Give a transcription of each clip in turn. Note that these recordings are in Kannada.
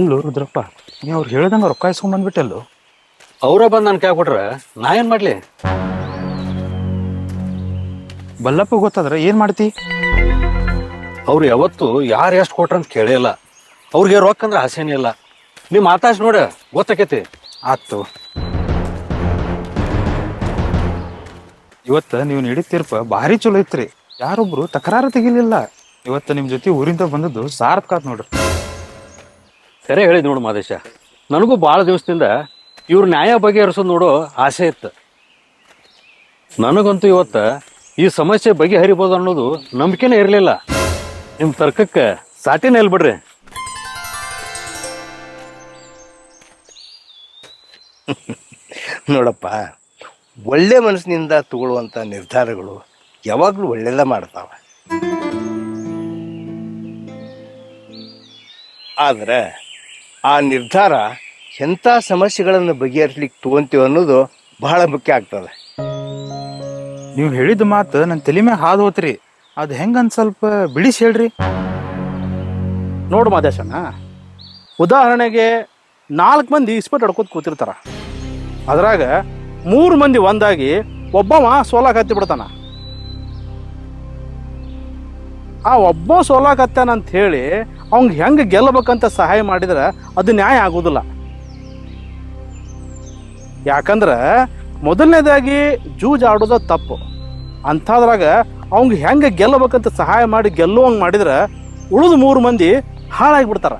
ಇಲ್ಲೋ ರುದ್ರಪ್ಪ ನೀ ಅವ್ರು ಹೇಳ್ದಂಗ ರೊಕ್ಕ ಇಸ್ಕೊಂಡ್ ಅವರ ಬಂದು ನನ್ನ ಕೈ ಕೊಟ್ರೆ ನಾ ಏನು ಮಾಡಲಿ? ಬಲ್ಲಪ್ಪ ಗೊತ್ತಾದ್ರೆ ಏನು ಮಾಡ್ತಿ? ಅವ್ರು ಯಾವತ್ತು ಯಾರು ಎಷ್ಟು ಕೊಟ್ರ ಅಂತ ಕೇಳಿಲ್ಲ ಅವ್ರಿಗೆ ರೊಕ್ಕ ಅಂದ್ರೆ ಆಸೆನೇ ಇಲ್ಲ. ನೀವು ಮಾತಾಡ್ಸಿ ನೋಡ ಗೊತ್ತಾಕೈತಿ. ಆತು ಇವತ್ತು ನೀವು ನೀಡಿದ ತೀರ್ಪ ಭಾರಿ ಚಲೋ ಐತ್ರಿ ಯಾರೊಬ್ರು ತಕರಾರು ತೆಗಿಲಿಲ್ಲ. ಇವತ್ತು ನಿಮ್ಮ ಜೊತೆ ಊರಿಂದ ಬಂದದ್ದು ಸಾರ್ಥಕ ಆತ್ ನೋಡ್ರಿ. ಸರಿ ಹೇಳಿದ್ ನೋಡು ಮಾದೇಶ. ನನಗೂ ಭಾಳ ದಿವಸದಿಂದ ಇವ್ರ ನ್ಯಾಯ ಬಗೆಹರಿಸೋದು ನೋಡೋ ಆಸೆ ಇತ್ತು. ನನಗಂತೂ ಇವತ್ತ ಈ ಸಮಸ್ಯೆ ಬಗೆಹರಿಬೋದು ಅನ್ನೋದು ನಂಬಿಕೆನೇ ಇರಲಿಲ್ಲ. ನಿಮ್ಮ ತರ್ಕಕ್ಕೆ ಸಾಟಿನೇ ಇಲ್ಲ ಬಿಡ್ರಿ. ನೋಡಪ್ಪ, ಒಳ್ಳೆ ಮನಸ್ಸಿನಿಂದ ತಗೊಳ್ಳುವಂಥ ನಿರ್ಧಾರಗಳು ಯಾವಾಗಲೂ ಒಳ್ಳೆಯದ ಮಾಡ್ತಾವ. ಆದರೆ ಆ ನಿರ್ಧಾರ ಎಂಥ ಸಮಸ್ಯೆಗಳನ್ನು ಬಗೆಹರಿಸ್ಲಿಕ್ಕೆ ತಗೊಂತೀವಿ ಅನ್ನೋದು ಬಹಳ ಮುಖ್ಯ ಆಗ್ತದೆ. ನೀವು ಹೇಳಿದ ಮಾತು ನನ್ನ ತಲೆ ಮ್ಯಾಗ ಹಾದು ಹೋತ್ರಿ. ಅದು ಹೆಂಗನ್ ಸ್ವಲ್ಪ ಬಿಡಿಸಿ ಹೇಳ್ರಿ. ನೋಡು ಮಾದೇಶಣ್ಣ ಉದಾಹರಣೆಗೆ ನಾಲ್ಕು ಮಂದಿ ಇಸ್ಪಟ್ ಹಡ್ಕೋತ ಕೂತಿರ್ತಾರ. ಅದ್ರಾಗ ಮೂರು ಮಂದಿ ಒಂದಾಗಿ ಒಬ್ಬವ ಸೋಲಾಕ ಹತ್ತಿ ಬಿಡ್ತಾನ. ಆ ಒಬ್ಬ ಸೋಲಾಕ್ ಹತ್ತಾನ ಅಂತ ಹೇಳಿ ಅವ್ನಿಗೆ ಹೆಂಗೆ ಗೆಲ್ಲಬೇಕಂತ ಸಹಾಯ ಮಾಡಿದ್ರೆ ಅದು ನ್ಯಾಯ ಆಗೋದಿಲ್ಲ. ಯಾಕಂದ್ರೆ ಮೊದಲನೇದಾಗಿ ಜೂಜ್ ಆಡೋದ ತಪ್ಪು. ಅಂಥದ್ರಾಗ ಅವ್ನಿಗೆ ಹೆಂಗೆ ಗೆಲ್ಲಬೇಕಂತ ಸಹಾಯ ಮಾಡಿ ಗೆಲ್ಲುವಂಗೆ ಮಾಡಿದ್ರೆ ಉಳಿದ ಮೂರು ಮಂದಿ ಹಾಳಾಗಿಬಿಡ್ತಾರ.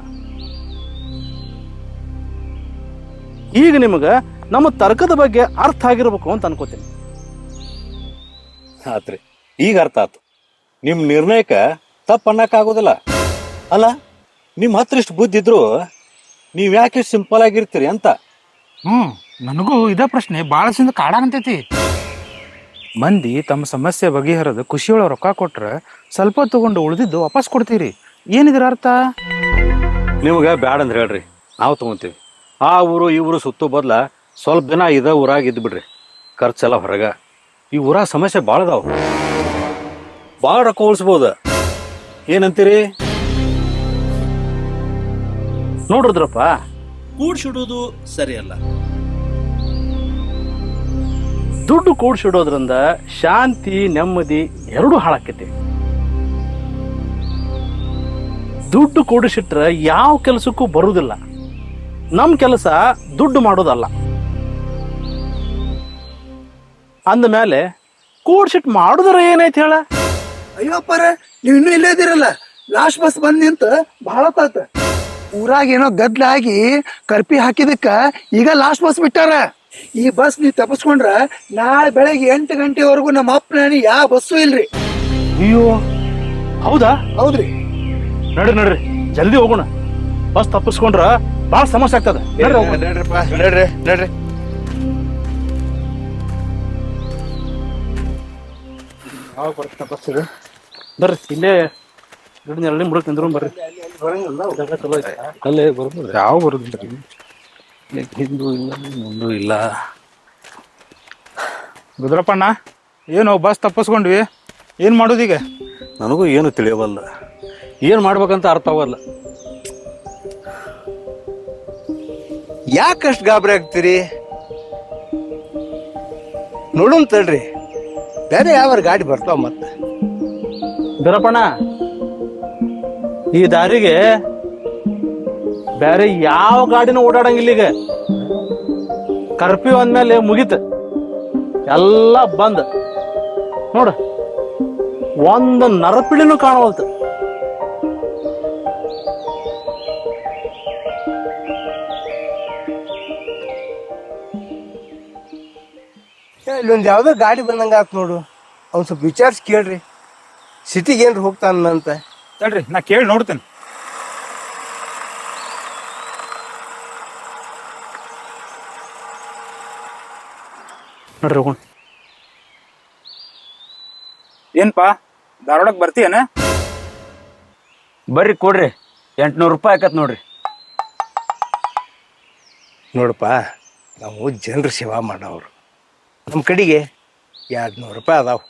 ಈಗ ನಿಮಗೆ ನಮ್ಮ ತರ್ಕದ ಬಗ್ಗೆ ಅರ್ಥ ಆಗಿರ್ಬೇಕು ಅಂತ ಅನ್ಕೋತೀನಿ. ಆತ್ರಿ, ಈಗ ಅರ್ಥ ಆತು. ನಿಮ್ಮ ನಿರ್ಣಯಕ್ಕ ತಪ್ಪು ಅನ್ನಕ್ಕಾಗೋದಿಲ್ಲ. ಅಲ್ಲ ನಿಮ್ಮ ಹತ್ರ ಇಷ್ಟು ಬುದ್ಧಿ ಇದ್ರು ನೀವ್ ಯಾಕೆ ಸಿಂಪಲ್ ಆಗಿರ್ತೀರಿ ಅಂತ? ಹ್ಮ್ ನನಗೂ ಇದೇ ಪ್ರಶ್ನೆ. ಬಹಳ ಸಿಂದ ಕಾಡಾಗಂತೈತಿ ಮಂದಿ ತಮ್ಮ ಸಮಸ್ಯೆ ಬಗೆಹರದ ಖುಷಿಯೊಳಗೆ ರೊಕ್ಕ ಕೊಟ್ರೆ ಸ್ವಲ್ಪ ತಗೊಂಡು ಉಳಿದಿದ್ದು ವಾಪಸ್ ಕೊಡ್ತೀರಿ. ಏನಿದ್ರ ಅರ್ಥ? ನಿಮ್ಗೆ ಬ್ಯಾಡ ಅಂದ್ರೆ ಹೇಳ್ರಿ. ನಾವು ತಗೊಂತೀವಿ. ಆ ಊರು ಈ ಊರು ಸುತ್ತು ಬದ್ಲ ಸ್ವಲ್ಪ ದಿನ ಇದ ಊರಾಗ ಇದ್ದು ಬಿಡ್ರಿ. ಖರ್ಚೆಲ್ಲ ಹೊರಗ. ಈ ಊರ ಸಮಸ್ಯೆ ಭಾಳ ಅದಾವ. ಭಾಳ ರೊಕ್ಕ ಉಳಿಸ್ಬೋದು. ಏನಂತೀರಿ? ನೋಡಿದ್ರಪ್ಪ? ಸರಿ ಸರಿಯಲ್ಲ. ದುಡ್ಡು ಕೂಡ್ಸಿಡೋದ್ರಿಂದ ಶಾಂತಿ ನೆಮ್ಮದಿ ಎರಡೂ ಹಾಳಾಕೈತಿ. ದುಡ್ಡು ಕೂಡಿಸಿಟ್ರೆ ಯಾವ ಕೆಲಸಕ್ಕೂ ಬರುವುದಿಲ್ಲ ನಮ್ಮ ಕೆಲಸ ದುಡ್ಡು ಮಾಡೋದಲ್ಲ. ಅಂದಮೇಲೆ ಕೂಡ್ಸಿಟ್ ಮಾಡುದ್ರ ಏನೈತಿ ಹೇಳ? ಅಯ್ಯೋಪ್ಪರ ನೀವು ಇನ್ನೂ ಇಲ್ಲೇ ಇದ್ದೀರಲ್ಲ. ಲಾಸ್ಟ್ ಬಸ್ ಬಂದ್ ನಿಂತ ಬಹಳ ತಾತ ಊರಾಗ ಏನೋ ಗದ್ದಲ ಆಗಿ ಕರ್ಪಿ ಹಾಕಿದಕ್ಕ ಈಗ ಲಾಸ್ಟ್ ಬಸ್ ಬಿಟ್ಟಾರ. ಈ ಬಸ್ ನೀವು ತಪ್ಪಿಸ್ಕೊಂಡ್ರ ನಾಳೆ ಬೆಳಗ್ಗೆ ಎಂಟು ಗಂಟೆವರೆಗೂ ನಮ್ಮ ಅಪ್ಪನ ಯಾವ ಬಸ್ಸು ಇಲ್ರಿ. ಅಯ್ಯೋ ಹೌದಾ? ಹೌದ್ರಿ. ನಡ್ರಿ ನಡ್ರಿ. ಜಲ್ದಿ ಹೋಗೋಣ. ಬಸ್ ತಪ್ಪಿಸ್ಕೊಂಡ್ರ ಬಹಳ ಸಮಸ್ಯೆ ಆಗ್ತದೆ. ನಡ್ರಿ ಹೋಗೋಣ. ನಡ್ರಿಪ್ಪ. ಬಸ್ ನಡ್ರಿ. ಬರ್ರಿ ಇಲ್ಲೇ ಗಿಡ ನೆರಳಿ ಮುಡಕ್ ನಿಂದ್ರು ಬರ್ರಿ. ಅಲ್ಲೇ ಬರ್ಬೋದು. ಯಾವ ಬರುದಿಲ್ರಿ ಹಿಂದೂ ಇಲ್ಲ ಮುಂದೂ ಇಲ್ಲ. ರುದ್ರಪ್ಪಣ್ಣ ಏನು ಬಸ್ ತಪ್ಪಿಸ್ಕೊಂಡ್ವಿ? ಏನು ಮಾಡೋದೀಗ ನನಗೂ ಏನು ತಿಳಿಯವಲ್ಲ. ಏನು ಮಾಡ್ಬೇಕಂತ ಅರ್ಥ ಆಗಲ್ಲ ಯಾಕಷ್ಟು ಗಾಬರಿ ಆಗ್ತೀರಿ? ನೋಡೋಣ ತಡ್ರಿ ಬೇರೆ ಯಾವ ಗಾಡಿ ಬರ್ತಾವ ಮತ್ತೆ. ಬೀರಪ್ಪಣ್ಣ ಈ ದಾರಿಗೆ ಬೇರೆ ಯಾವ ಗಾಡಿನೂ ಓಡಾಡಂಗಿಲ್ಲ ಈಗ. ಕರ್ಫ್ಯೂ ಅಂದ್ಮೇಲೆ ಮುಗೀತು. ಎಲ್ಲ ಬಂದ್. ನೋಡ, ಒಂದು ನರಪಿಳಿನೂ ಕಾಣವಲ್ತು. ಇಲ್ಲೊಂದ್ ಯಾವ್ದೋ ಗಾಡಿ ಬಂದಂಗೆ ಆತ್ ನೋಡು. ಅವ್ನು ಸ್ವಲ್ಪ ವಿಚಾರಿಸಿ ಕೇಳ್ರಿ. ಸಿಟಿಗೆ ಏನ್ರ ಹೋಗ್ತಾನಂತ ತಡ್ರಿ ನಾ ಕೇಳಿ ನೋಡ್ತೇನೆ. ನೋಡ್ರಿ ಹೋಗೋಣ. ಏನ್ಪಾ ಧಾರವಾಡಕ್ಕೆ ಬರ್ತೀಯನ? ಬರ್ರಿ ಕೊಡ್ರಿ ಎಂಟ್ನೂರು ರೂಪಾಯಿ ಆಕತ್ ನೋಡ್ರಿ. ನೋಡಪ್ಪ ನಾವು ಜನರ ಸೇವಾ ಮಾಡೋರು ನಮ್ಮ ಕಡೆಗೆ ಎರಡು ನೂರು ರೂಪಾಯಿ ಅದಾವೆ.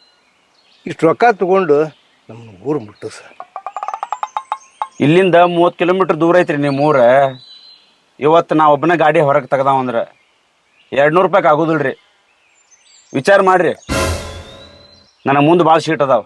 ಇಷ್ಟು ರೊಕ್ಕ ತಗೊಂಡು ನಮ್ಮ ಊರು ಮುಟ್ಟು ಸರ್. ಇಲ್ಲಿಂದ ಮೂವತ್ತು ಕಿಲೋಮೀಟರ್ ದೂರ ಐತ್ರಿ ನಿಮ್ಮ ಊರ. ಇವತ್ತು ನಾ ಒಬ್ಬನೇ ಗಾಡಿ ಹೊರಗೆ ತೆಗ್ದಾವ ಅಂದ್ರೆ ಎರಡು ನೂರು ರೂಪಾಯಿಗೆ ಆಗೋದಿಲ್ರಿ. ವಿಚಾರ ಮಾಡಿರಿ. ನನಗೆ ಮುಂದೆ ಭಾಳ ಸೀಟ್ ಅದಾವ.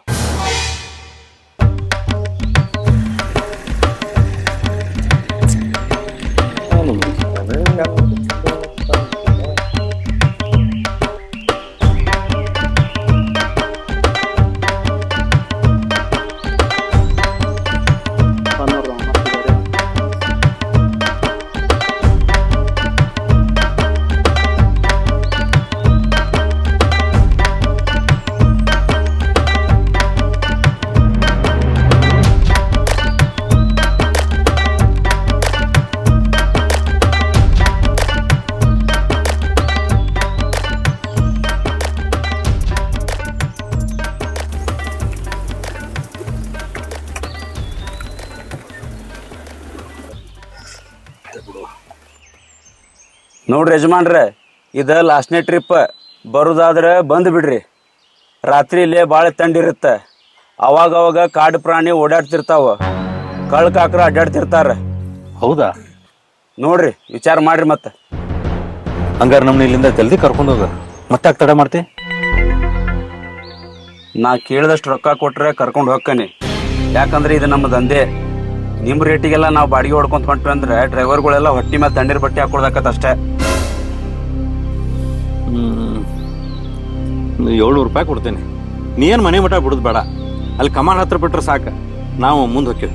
ನೋಡ್ರಿ ಯಜಮಾನ್ರೆ ಇದು ಲಾಸ್ಟ್ನೇ ಟ್ರಿಪ್ ಬರೋದಾದ್ರೆ ಬಂದು ಬಿಡ್ರಿ. ರಾತ್ರಿ ಇಲ್ಲೇ ಭಾಳ ತಂಡಿರುತ್ತೆ ಅವಾಗ ಅವಾಗ ಕಾಡು ಪ್ರಾಣಿ ಓಡಾಡ್ತಿರ್ತಾವ. ಕಳ್ ಕಾಕ್ರ ಅಡ್ಡಾಡ್ತಿರ್ತಾರೆ ಹೌದಾ? ನೋಡ್ರಿ ವಿಚಾರ ಮಾಡ್ರಿ ಮತ್ತೆ. ಹಂಗಾರೆ ನಮ್ಮನ್ನ ಇಲ್ಲಿಂದ ಜಲ್ದಿ ಕರ್ಕೊಂಡು ಹೋಗ. ಮತ್ತೆ ತಡ ಮಾಡ್ತಿ? ನಾ ಕೇಳಿದಷ್ಟು ರೊಕ್ಕ ಕೊಟ್ರೆ ಕರ್ಕೊಂಡು ಹೋಗ್ಕನಿ ಯಾಕಂದ್ರೆ ಇದು ನಮ್ಮ ದಂಧೆ. ನಿಮ್ಮ ರೇಟಿಗೆಲ್ಲ ನಾವು ಬಾಡಿಗೆ ಹೊಡ್ಕೊಂತ ಹೊಂಟ್ವಿ ಅಂದ್ರೆ ಡ್ರೈವರ್ಗಳೆಲ್ಲ ಹೊಟ್ಟಿ ಮೇಲೆ ತಂಡಿರ್ ಬಟ್ಟೆ ಹಾಕೊಳ್ದಕ್ಕತ್ತ ಹ್ಮ್. ಏಳ್ನೂರು ರೂಪಾಯಿ ಕೊಡ್ತೇನೆ. ನೀ ಏನು ಮನೆ ಮಠ ಬಿಡೋದು ಬೇಡ. ಅಲ್ಲಿ ಕಮಾನ್ ಹತ್ರ ಬಿಟ್ರೆ ಸಾಕು. ನಾವು ಮುಂದೆ ಹೋಗ್ತೀವಿ.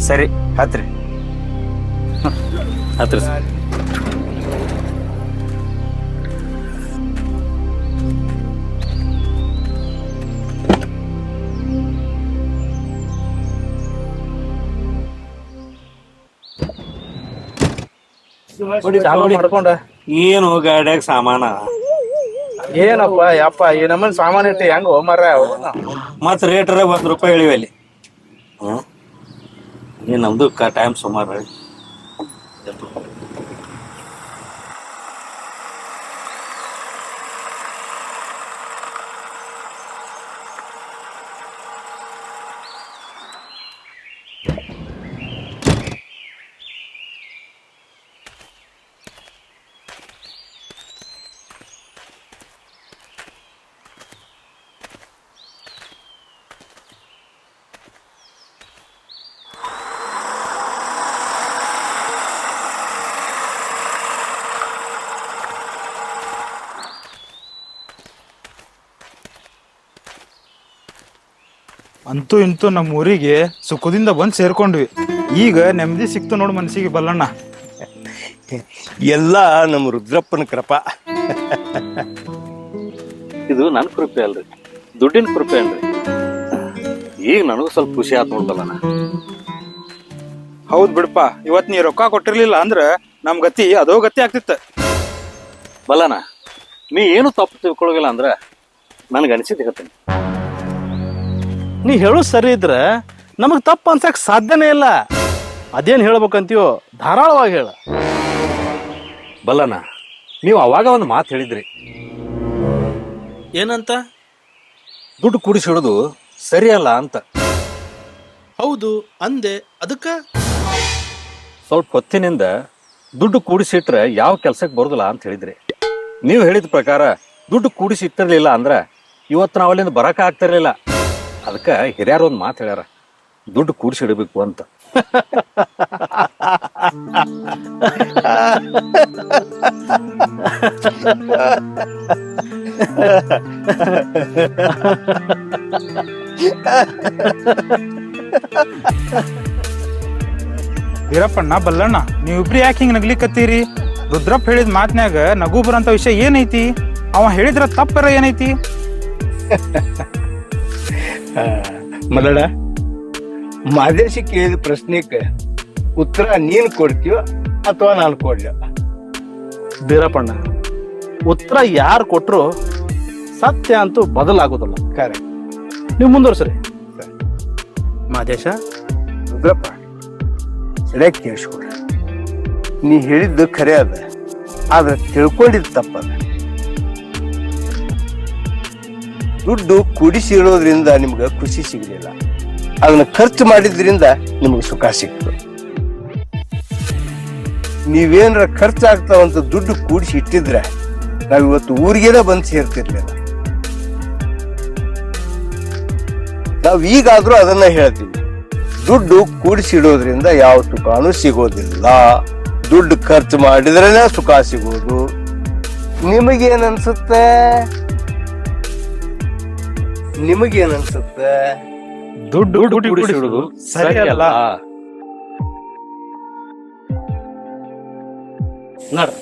ಸರಿ ಹತ್ರಿ. ಹತ್ರ ಚಾಲು ಮಾಡ್ಕೊಂಡ. ಏನು ಗಾಡ್ಯಾಗ ಸಾಮಾನ? ಏನಪ್ಪ ಯಪ್ಪ ಈ ನಮ್ಮನ್ ಸಾಮಾನ್ ಇಟ್ಟು ಹೆಂಗ ಹೋಮರ? ಮತ್ ರೇಟರ ಒಂದ್ ರೂಪಾಯಿ ಇಳಿವಲ್ಲಿ ಅಲ್ಲಿ. ಹ್ಮ್? ಏನ್ ನಮ್ದು ಟೈಮ್ ಸುಮಾರು ಅಂತೂ ಇಂತೂ ನಮ್ಮ ಊರಿಗೆ ಸುಖದಿಂದ ಬಂದು ಸೇರ್ಕೊಂಡ್ವಿ. ಈಗ ನೆಮ್ಮದಿ ಸಿಕ್ತು ನೋಡು ಮನಸ್ಸಿಗೆ ಬಲ್ಲಣ್ಣ. ಎಲ್ಲ ನಮ್ಮ ರುದ್ರಪ್ಪನ ಕೃಪ. ಇದು ನನ್ನ ಕೃಪೆ ಅಲ್ರಿ. ದುಡ್ಡಿನ ಕೃಪೆ ಅಲ್ರಿ ಈಗ ನನಗೂ ಸ್ವಲ್ಪ ಖುಷಿ ಆತ್ ನೋಡ್ಬಲ್ಲನ ಹೌದ್ ಬಿಡಪ್ಪ ಇವತ್ ನೀ ರೊಕ್ಕ ಕೊಟ್ಟಿರ್ಲಿಲ್ಲ ಅಂದ್ರ ನಮ್ ಗತಿ ಅದೋ ಗತಿ ಆಗ್ತಿತ್ತ. ಬಲ್ಲಣ್ಣ ನೀ ಏನು ತಪ್ಪು ತಿಳ್ಕೊಳಗಿಲ್ಲ ಅಂದ್ರೆ ನನಗೆ ಅನಿಸಿದ್ದು ಹೇಳ್ತೀನಿ. ನೀ ಹೇಳೋ ಸರಿ ಇದ್ರೆ ನಮಗ್ ತಪ್ಪು ಅನ್ಸಕ್ ಸಾಧ್ಯನೇ ಇಲ್ಲ. ಅದೇನ್ ಹೇಳ್ಬೇಕಂತೀವೋ ಧಾರಾಳವಾಗಿ ಹೇಳ. ಬಲ್ಲನ ನೀವು ಅವಾಗ ಒಂದು ಮಾತು ಹೇಳಿದ್ರಿ. ಏನಂತ? ದುಡ್ಡು ಕೂಡಿಸಿಡೋದು ಸರಿಯಲ್ಲ ಅಂತ. ಹೌದು ಅಂದೆ ಅದಕ್ಕ? ಸ್ವಲ್ಪ ಹೊತ್ತಿನಿಂದ ದುಡ್ಡು ಕೂಡಿಸಿಟ್ರೆ ಯಾವ ಕೆಲ್ಸಕ್ಕೆ ಬರೋದಿಲ್ಲ ಅಂತ ಹೇಳಿದ್ರಿ. ನೀವು ಹೇಳಿದ ಪ್ರಕಾರ ದುಡ್ಡು ಕೂಡಿಸಿ ಇಟ್ಟಿರ್ಲಿಲ್ಲ ಅಂದ್ರೆ ಇವತ್ತು ನಾವು ಅಲ್ಲಿಂದ ಬರಕ ಆಗ್ತಿರ್ಲಿಲ್ಲ. ಅದಕ್ಕೆ ಹಿರಿಯರು ಒಂದು ಮಾತು ಹೇಳ್ಯಾರ, ದುಡ್ಡು ಕೂಡಿಸಿಡಬೇಕು ಅಂತ. ವೀರಪ್ಪಣ್ಣ, ಬಲ್ಲಣ್ಣ, ನೀವಿಬ್ರಿ ಯಾಕೆ ಹಿಂಗ್ ನಗ್ಲಿಕತ್ತೀರಿ? ರುದ್ರಪ್ಪ ಹೇಳಿದ ಮಾತ್ನ್ಯಾಗ ನಗು ಬರಂತ ವಿಷಯ ಏನೈತಿ? ಅವ ಹೇಳಿದ್ರ ತಪ್ಪರ ಏನೈತಿ? ಮದಡ ಮಾದೇಶಿ ಕೇಳಿದ ಪ್ರಶ್ನೆಗೆ ಉತ್ತರ ನೀನ್ ಕೊಡ್ತೀಯೋ ಅಥವಾ ನಾನು ಕೊಡ್ಲ? ಬೀರಪ್ಪಣ್ಣ ಉತ್ತರ ಯಾರು ಕೊಟ್ರು ಸತ್ಯ ಅಂತೂ ಬದಲಾಗೋದಿಲ್ಲ. ಕರೆಕ್ಟ್ ನೀವು ಮುಂದುವರ್ಸ್ರಿ. ಮಾದೇಶ? ರುದ್ರಪ್ಪ ಸರಿಯಾಗಿ ಕೇಳಿಸ್ಕೊಡ್ರಿ. ನೀ ಹೇಳಿದ್ದು ಖರೆ ಅದ ಆದ್ರೆ ತಿಳ್ಕೊಂಡಿದ್ದು ತಪ್ಪದ. ದುಡ್ಡು ಕುಡಿಸಿರೋದ್ರಿಂದ ನಿಮ್ಗೆ ಖುಷಿ ಸಿಗಲಿಲ್ಲ. ಅದನ್ನ ಖರ್ಚು ಮಾಡಿದ್ರಿಂದ ನಿಮ್ಗೆ ಸುಖ ಸಿಕ್ತು ನೀವೇನಾರ ಖರ್ಚಾಗ್ತಾವಂತ ದುಡ್ಡು ಕೂಡಿಸಿ ಇಟ್ಟಿದ್ರೆ ನಾವ್ ಇವತ್ತು ಊರಿಗೇನೆ ಬಂದು ಸೇರ್ತಿರ್ಲಿಲ್ಲ. ನಾವ್ ಈಗಾದ್ರೂ ಅದನ್ನ ಹೇಳ್ತೀವಿ. ದುಡ್ಡು ಕೂಡಿಸಿಡೋದ್ರಿಂದ ಯಾವ ಸುಖಾನು ಸಿಗೋದಿಲ್ಲ. ದುಡ್ಡು ಖರ್ಚು ಮಾಡಿದ್ರೇನೆ ಸುಖ ಸಿಗೋದು. ನಿಮಗೇನ್ ಅನ್ಸುತ್ತೆ? ನಿಮಗೇನ್ ಅನ್ಸುತ್ತೆ ದುಡ್ಡು ದುಡ್ಡು ಕೂಡಿಸಿಡುವುದು ಸರಿ ಅಲ್ಲ. ನಡ್ರಿ